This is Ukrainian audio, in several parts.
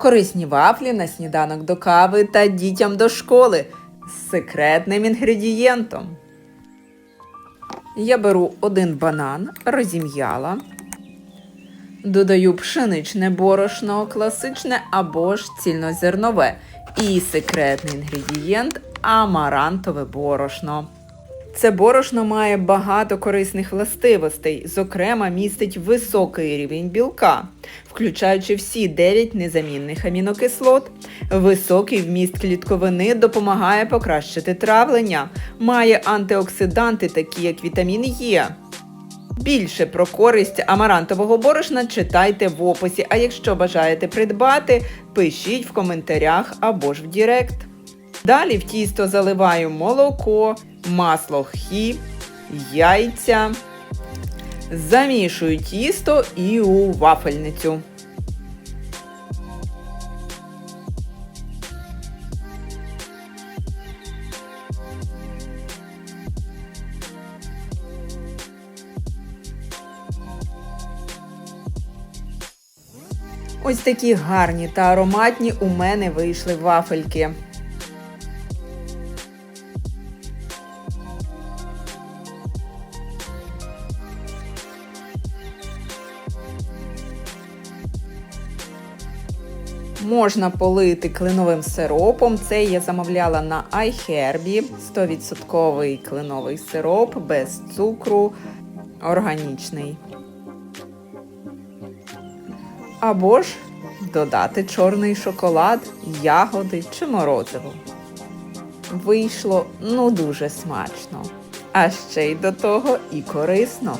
Корисні вафлі на сніданок до кави та дітям до школи з секретним інгредієнтом. Я беру один банан, розім'яла. Додаю пшеничне борошно, класичне або ж цільнозернове. І секретний інгредієнт амарантове борошно. Це борошно має багато корисних властивостей, зокрема, містить високий рівень білка, включаючи всі 9 незамінних амінокислот. Високий вміст клітковини допомагає покращити травлення, має антиоксиданти, такі як вітамін Е. Більше про користь амарантового борошна читайте в описі, а якщо бажаєте придбати, пишіть в коментарях або ж в Дірект. Далі в тісто заливаю молоко, масло хі, яйця. Замішую тісто і у вафельницю. Ось такі гарні та ароматні у мене вийшли вафельки. Можна полити кленовим сиропом. Це я замовляла на iHerb. 100% кленовий сироп без цукру, органічний. Або ж додати чорний шоколад, ягоди чи морозиво. Вийшло ну дуже смачно. А ще й до того і корисно.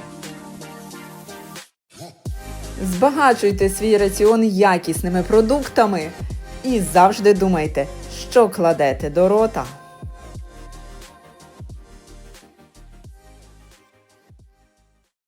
Збагачуйте свій раціон якісними продуктами і завжди думайте, що кладете до рота.